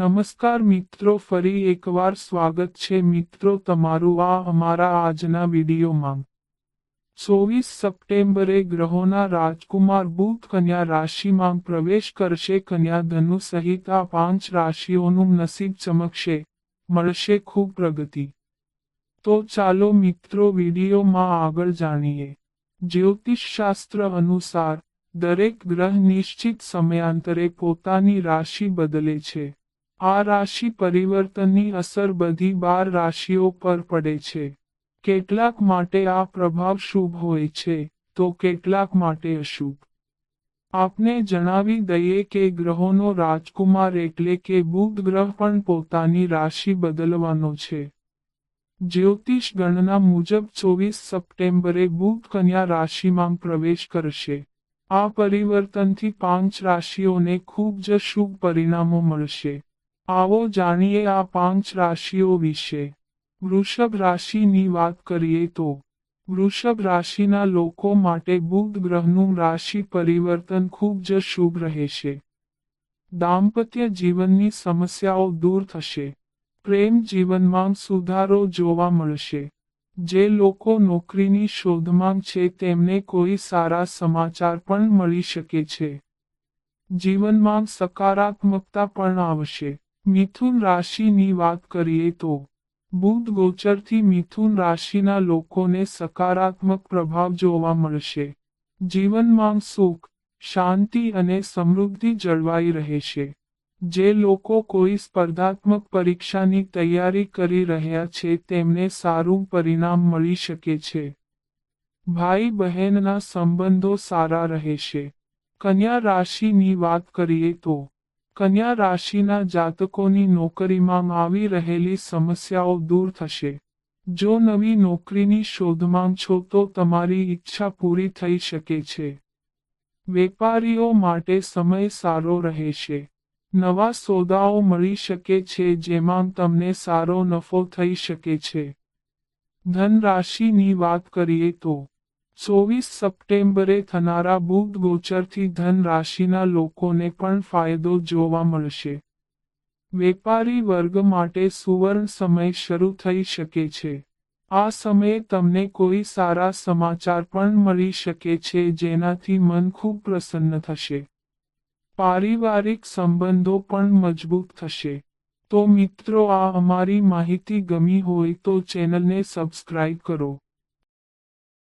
નમસ્કાર મિત્રો, ફરી એકવાર સ્વાગત છે મિત્રો તમારું આ અમારા આજના વિડીયોમાં. ચોવીસ સપ્ટેમ્બરે ગ્રહોના રાજકુમાર બુધ કન્યા રાશિમાં પ્રવેશ કરશે. કન્યા ધનુ સહિત આ પાંચ રાશિઓનું નસીબ ચમકશે, મળશે ખૂબ પ્રગતિ. તો ચાલો મિત્રો વિડીયોમાં આગળ જાણીએ. જ્યોતિષશાસ્ત્ર અનુસાર દરેક ગ્રહ નિશ્ચિત સમયાંતરે પોતાની રાશિ બદલે છે. આ રાશિ પરિવર્તનની અસર બધી બાર રાશિઓ પર પડે છે. કેટલાક માટે આ પ્રભાવ શુભ હોય છે, તો કેટલાક માટે અશુભ. આપને જણાવી દઈએ કે ગ્રહોનો રાજકુમાર એટલે કે બુધ ગ્રહ પણ પોતાની રાશિ બદલવાનો છે. જ્યોતિષ ગણના મુજબ ચોવીસ સપ્ટેમ્બરે બુધ કન્યા રાશિમાં પ્રવેશ કરશે. આ પરિવર્તનથી પાંચ રાશિઓને ખૂબ જ શુભ પરિણામો મળશે. આવો જાણીએ આ પાંચ રાશિઓ વિશે. વૃષભ રાશિની વાત કરીએ તો, વૃષભ રાશિના લોકો માટે બુધ ગ્રહનું રાશિ પરિવર્તન ખૂબ જ શુભ રહેશે. દાંપત્ય જીવનની સમસ્યાઓ દૂર થશે. પ્રેમ જીવનમાં સુધારો જોવા મળશે. જે લોકો નોકરીની શોધમાં છે તેમને કોઈ સારા સમાચાર પણ મળી શકે છે. જીવનમાં સકારાત્મકતા પણ આવશે. મિથુન રાશિની વાત કરીએ તો, બુધ ગોચરથી મિથુન રાશિના લોકોને સકારાત્મક પ્રભાવ જોવા મળશે. જીવનમાં સુખ, શાંતિ અને સમૃદ્ધિ જળવાઈ રહેશે. જે લોકો કોઈ સ્પર્ધાત્મક પરીક્ષાની તૈયારી કરી રહ્યા છે તેમને સારું પરિણામ મળી શકે છે. ભાઈ બહેનના સંબંધો સારા રહેશે. કન્યા રાશિની વાત કરીએ તો કન્યા રાશિના જાતકોની નોકરીમાં આવી રહેલી સમસ્યાઓ દૂર થશે. જો નવી નોકરીની શોધમાં છો તો તમારી ઈચ્છા પૂરી થઈ શકે છે. વેપારીઓ માટે સમય સારો રહેશે. નવા સોદાઓ મળી શકે છે જેમાં તમને સારો નફો થઈ શકે છે. ધન રાશિની વાત કરીએ તો ચોવીસ સપ્ટેમ્બરે થનારા બુધ ગોચરથી ધન રાશિના લોકોને પણ ફાયદો જોવા મળશે. વેપારી વર્ગ માટે સુવર્ણ સમય શરૂ થઈ શકે છે. આ સમયે તમને કોઈ સારા સમાચાર પણ મળી શકે છે જેનાથી મન ખૂબ પ્રસન્ન થશે. પારિવારિક સંબંધો પણ મજબૂત થશે. તો મિત્રો, આ અમારી માહિતી ગમી હોય તો ચેનલને સબસ્ક્રાઇબ કરો.